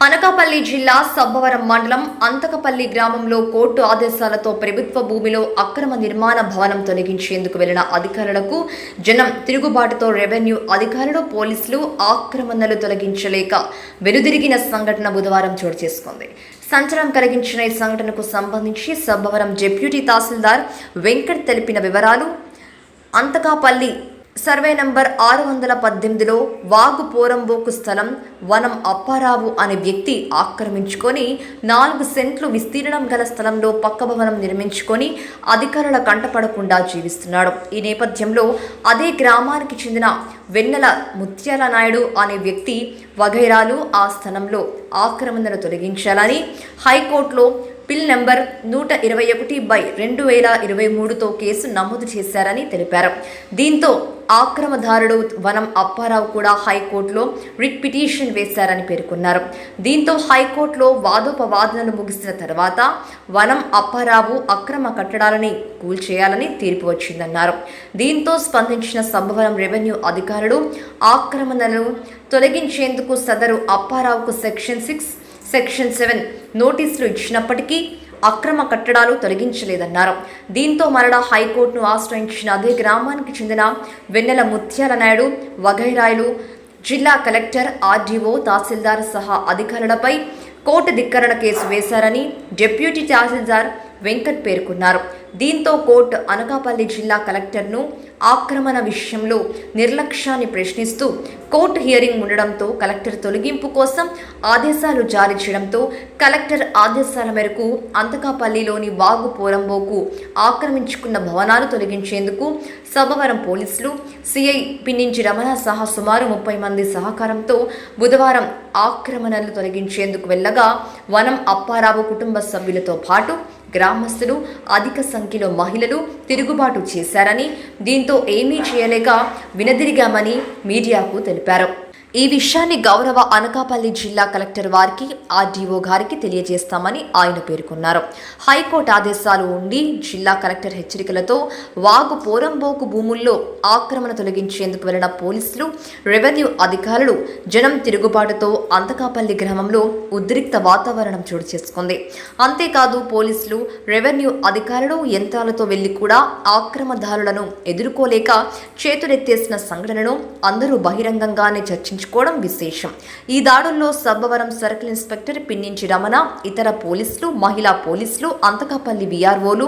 అనకాపల్లి జిల్లా సబ్బవరం మండలం అంతకపల్లి గ్రామంలో కోర్టు ఆదేశాలతో ప్రభుత్వ భూమిలో అక్రమ నిర్మాణ భవనం తొలగించేందుకు వెళ్ళిన అధికారులకు జనం తిరుగుబాటుతో రెవెన్యూ అధికారులు పోలీసులు ఆక్రమణలు తొలగించలేక వెనుదిరిగిన సంఘటన బుధవారం చోటు చేసుకుంది. సంచలనం కలిగించిన ఈ సంఘటనకు సంబంధించి సబ్బవరం డిప్యూటీ తహసీల్దార్ వెంకట్ తెలిపిన వివరాలు అంతకాపల్లి సర్వే నంబర్ ఆరు వందల పద్దెనిమిదిలో వాగు పోరంబోకు స్థలం వనం అప్పారావు అనే వ్యక్తి ఆక్రమించుకొని నాలుగు సెంట్లు విస్తీర్ణం గల స్థలంలో పక్క భవనం నిర్మించుకొని అధికారుల కంటపడకుండా జీవిస్తున్నాడు. ఈ నేపథ్యంలో అదే గ్రామానికి చెందిన వెన్నెల ముత్యాల నాయుడు అనే వ్యక్తి వగైరాలు ఆ స్థలంలో ఆక్రమణను తొలగించాలని హైకోర్టులో పిల్ నెంబర్ నూట ఇరవై ఒకటి బై రెండు వేల ఇరవై మూడుతో కేసు నమోదు చేశారని తెలిపారు. దీంతో ఆక్రమదారుడు వనం అప్పారావు కూడా హైకోర్టులో రిట్ పిటిషన్ వేశారని పేర్కొన్నారు. దీంతో హైకోర్టులో వాదోపవాదనలు ముగిసిన తర్వాత వనం అప్పారావు అక్రమ కట్టడాలని కూల్చేయాలని తీర్పు వచ్చిందన్నారు. దీంతో స్పందించిన సంభవనం రెవెన్యూ అధికారులు ఆక్రమణలను తొలగించేందుకు సదరు అప్పారావుకు సెక్షన్ సిక్స్ సెక్షన్ సెవెన్ నోటీసులు ఇచ్చినప్పటికీ అక్రమ కట్టడాలు తొలగించలేదన్నారు. దీంతో మరలా హైకోర్టును ఆశ్రయించిన అదే గ్రామానికి చెందిన వెన్నెల ముత్యాల నాయుడు వగైరాయలు జిల్లా కలెక్టర్ ఆర్డీఓ తహసీల్దార్ సహా అధికారులపై కోర్టు ధిక్కరణ కేసు వేశారని డిప్యూటీ తహసీల్దార్ వెంకట్ పేర్కొన్నారు. దీంతో కోర్టు అనకాపల్లి జిల్లా కలెక్టర్ను ఆక్రమణ విషయంలో నిర్లక్ష్యాన్ని ప్రశ్నిస్తూ కోర్టు హియరింగ్ ఉండడంతో కలెక్టర్ తొలగింపు కోసం ఆదేశాలు జారీ చేయడంతో కలెక్టర్ ఆదేశాల మేరకు అంతకాపల్లిలోని వాగు పోరంబోకు ఆక్రమించుకున్న భవనాలు తొలగించేందుకు సభవరం పోలీసులు సిఐ పిన్నించి రమణ సహా సుమారు ముప్పై మంది సహకారంతో బుధవారం ఆక్రమణలు తొలగించేందుకు వెళ్ళగా వనం అప్పారావు కుటుంబ సభ్యులతో పాటు గ్రామస్తులు అధిక సంఖ్యలో మహిళలు తిరుగుబాటు చేశారని దీంతో ఏమీ చేయలేక వినదిరిగామని మీడియాకు తెలిపారు. ఈ విషయాన్ని గౌరవ అనకాపల్లి జిల్లా కలెక్టర్ వారికి ఆర్డీఓ గారికి తెలియజేస్తామని ఆయన పేర్కొన్నారు. హైకోర్టు ఆదేశాలు ఉండి జిల్లా కలెక్టర్ హెచ్చరికలతో వాగు పోరంబోకు భూముల్లో ఆక్రమణ తొలగించేందుకు వెళ్ళిన పోలీసులు రెవెన్యూ అధికారులు జనం తిరుగుబాటుతో అంతకాపల్లి గ్రామంలో ఉద్రిక్త వాతావరణం చోటు చేసుకుంది. అంతేకాదు పోలీసులు రెవెన్యూ అధికారులు యంత్రాలతో వెళ్ళి కూడా ఆక్రమదారులను ఎదుర్కోలేక చేతులెత్తేసిన సంఘటనను అందరూ బహిరంగంగానే చర్చించుకోవడం విశేషం. ఈ దాడుల్లో సబ్బవరం సర్కిల్ ఇన్స్పెక్టర్ పిన్నించి రమణ ఇతర పోలీసులు మహిళా పోలీసులు అంతకాపల్లి విఆర్ఓలు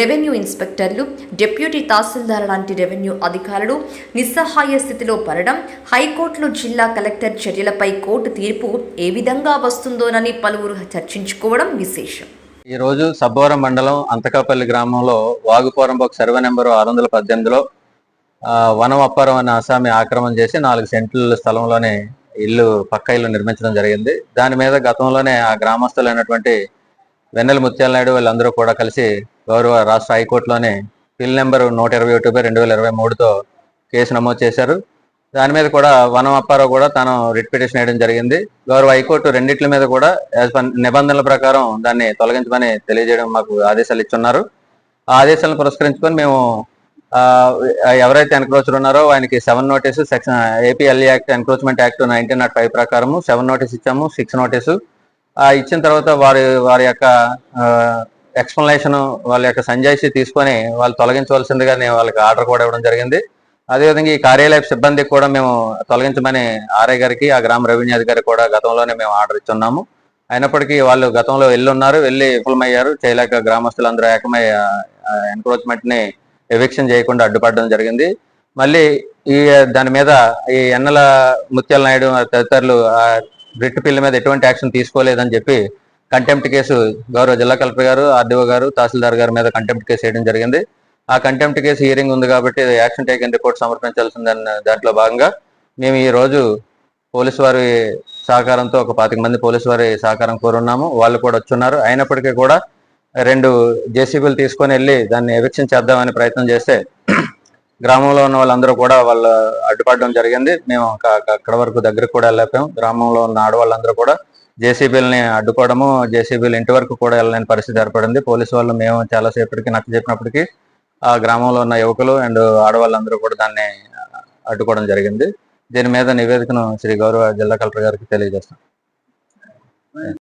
రెవెన్యూ ఇన్స్పెక్టర్లు డిప్యూటీ తహసీల్దార్ లాంటి రెవెన్యూ అధికారులు నిస్సహాయ స్థితిలో పడడం హైకోర్టులో జిల్లా కలెక్టర్ చర్యలపై కోర్టు తీర్పు ఏ విధంగా వస్తుందోనని పలువురు చర్చించుకోవడం విశేషం. ఈ రోజు సబ్బవరం మండలం అంతకాపల్లి గ్రామంలో వాగుపోరంబోక్ సర్వే నెంబర్ ఆరు వందల పద్దెనిమిదిలో వనం అప్పారం అనే అసామి ఆక్రమణ చేసి నాలుగు సెంట్ల స్థలంలోనే ఇల్లు పక్క ఇల్లు నిర్మించడం జరిగింది. దాని మీద గతంలోనే ఆ గ్రామస్తులైనటువంటి వెన్నెల ముత్యాలనాయుడు వాళ్ళందరూ వీళ్ళందరూ కూడా కలిసి గౌరవ రాష్ట్ర హైకోర్టులోనే పిల్ నెంబర్ నూట ఇరవై ఒకటి రెండు వేల ఇరవై మూడుతో కేసు నమోదు చేశారు. దాని మీద కూడా వనం అప్పారావు కూడా తాను రిట్ పిటిషన్ వేయడం జరిగింది. గౌరవ హైకోర్టు రెండింటి మీద కూడా నిబంధనల ప్రకారం దాన్ని తొలగించమని తెలియజేయడం మాకు ఆదేశాలు ఇచ్చున్నారు. ఆ ఆదేశాలను పురస్కరించుకొని మేము ఎవరైతే ఎన్క్రోచర్ ఉన్నారో ఆయనకి seven notice section APLE act encroachment act nineteen naught five ప్రకారము సెవెన్ నోటీస్ ఇచ్చాము సిక్స్ నోటీసు ఆ ఇచ్చిన తర్వాత వారి వారి యొక్క ఎక్స్ప్లెనేషన్ వాళ్ళ యొక్క సంజాయిషి తీసుకొని వాళ్ళు తొలగించవలసిందిగా నేను వాళ్ళకి ఆర్డర్ కూడా ఇవ్వడం జరిగింది. అదేవిధంగా ఈ కార్యాలయ సిబ్బందికి కూడా మేము తొలగించమని ఆర్ఐ గారికి ఆ గ్రామ రెవెన్యూ అధికారి కూడా గతంలోనే మేము ఆర్డర్ ఇచ్చున్నాము. అయినప్పటికీ వాళ్ళు గతంలో వెళ్ళున్నారు వెళ్ళి విఫలమయ్యారు. చేయలేక గ్రామస్తులందరూ ఏకమై ఎన్క్రోచ్మెంట్ని ఎవిక్షన్ చేయకుండా అడ్డుపడడం జరిగింది. మళ్ళీ ఈ దాని మీద ఈ ఎన్నెల ముత్యాల నాయుడు తదితరులు ఆ రిట్ పిల్ల మీద ఎటువంటి యాక్షన్ తీసుకోలేదని చెప్పి కంటెంప్ట్ కేసు గౌరవ జిల్లా కలెక్టర్ గారు ఆర్డీఓ గారు తహసీల్దార్ గారి మీద కంటెంప్ట్ కేసు వేయడం జరిగింది. ఆ కంటెంప్ట్ కేసు హియరింగ్ ఉంది కాబట్టి యాక్షన్ టేకన్ రిపోర్ట్ సమర్పించాల్సిందన్న దాంట్లో భాగంగా మేము ఈ రోజు పోలీసు వారి సహకారంతో ఒక పాతిక మంది పోలీసు వారి సహకారం కోరున్నాము. వాళ్ళు కూడా వచ్చున్నారు. అయినప్పటికీ కూడా రెండు జేసీబీలు తీసుకొని వెళ్ళి దాన్ని ఎవిక్షన్ చేద్దామని ప్రయత్నం చేస్తే గ్రామంలో ఉన్న వాళ్ళందరూ కూడా వాళ్ళు అడ్డుపడడం జరిగింది. మేము ఒక- అక్కడ వరకు దగ్గరకు కూడా వెళ్ళకపోయాం గ్రామంలో ఉన్న ఆడవాళ్ళందరూ కూడా జేసీబీలని అడ్డుకోవడము జేసీబీలు ఇంటి వరకు కూడా వెళ్ళలేని పరిస్థితి ఏర్పడింది. పోలీసు వాళ్ళు మేము చాలాసేపటికి నచ్చ చెప్పినప్పటికీ ఆ గ్రామంలో ఉన్న యువకులు అండ్ ఆడవాళ్ళందరూ కూడా దాన్ని అడ్డుకోవడం జరిగింది. దీని మీద నివేదికను శ్రీ గౌరవ జిల్లా కలెక్టర్ గారికి తెలియజేస్తాం